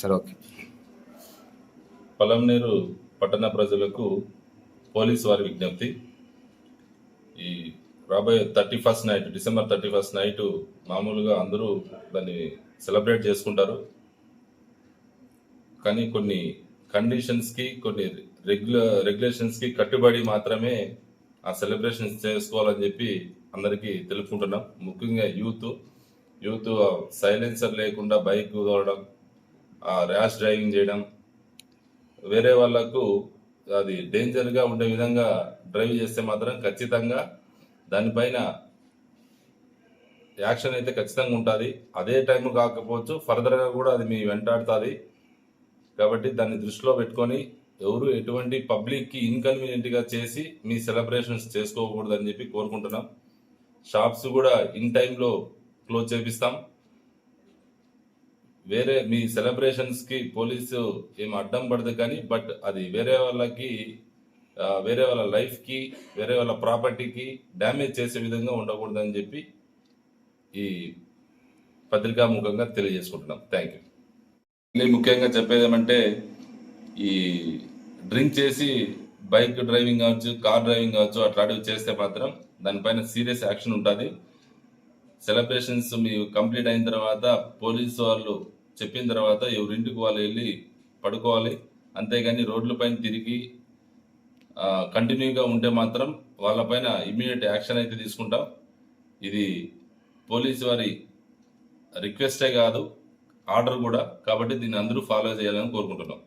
సరే ఓకే. పలంనేరు పట్టణ ప్రజలకు పోలీసు వారి విజ్ఞప్తి. ఈ రాబోయే thirty first night December thirty first night మామూలుగా అందరూ దాన్ని సెలబ్రేట్ చేసుకుంటారు. కానీ కొన్ని కండిషన్స్కి కొన్ని రెగ్యులర్ రెగ్యులేషన్స్కి కట్టుబడి మాత్రమే ఆ సెలబ్రేషన్స్ చేసుకోవాలని చెప్పి అందరికీ తెలుపుకుంటున్నాం. ముఖ్యంగా యూత్. యూత్ సైలెన్సర్ లేకుండా బైక్ తోడడం ర్యాష్ డ్రైవింగ్ చేయడం వేరే వాళ్ళకు అది డేంజర్గా ఉండే విధంగా డ్రైవ్ చేస్తే మాత్రం ఖచ్చితంగా దానిపైన యాక్షన్ అయితే ఖచ్చితంగా ఉంటుంది. అదే టైం కాకపోవచ్చు ఫర్దర్గా కూడా అది మీ వెంటాడుతుంది. కాబట్టి దాన్ని దృష్టిలో పెట్టుకొని ఎవరు ఎటువంటి పబ్లిక్కి ఇన్కన్వీనియంట్గా చేసి మీ సెలబ్రేషన్స్ చేసుకోకూడదని చెప్పి కోరుకుంటున్నాం. షాప్స్ కూడా ఇన్ టైంలో క్లోజ్ చేపిస్తాం. వేరే మీ సెలబ్రేషన్స్కి పోలీసు ఏం అడ్డం పడదు కానీ బట్ అది వేరే వాళ్ళకి వేరే వాళ్ళ లైఫ్కి వేరే వాళ్ళ ప్రాపర్టీకి డ్యామేజ్ చేసే విధంగా ఉండకూడదని చెప్పి ఈ పత్రికాముఖంగా తెలియజేసుకుంటున్నాం. థ్యాంక్ యూ ముఖ్యంగా చెప్పేది ఏమంటే ఈ డ్రింక్ చేసి బైక్ డ్రైవింగ్ కావచ్చు కార్ డ్రైవింగ్ కావచ్చు అట్లాంటివి చేస్తే మాత్రం దానిపైన సీరియస్ యాక్షన్ ఉంటుంది. సెలబ్రేషన్స్ మీ కంప్లీట్ అయిన తర్వాత పోలీసు వాళ్ళు చెప్పిన తర్వాత ఎవరింటికి వాళ్ళు వెళ్ళి పడుకోవాలి. అంతేగాని రోడ్లపైన తిరిగి కంటిన్యూగా ఉంటే మాత్రం వాళ్ళపైన ఇమీడియట్ యాక్షన్ అయితే తీసుకుంటాం. ఇది పోలీసు వారి రిక్వెస్టే కాదు ఆర్డర్ కూడా. కాబట్టి దీన్ని అందరూ ఫాలో చేయాలని కోరుకుంటున్నాం.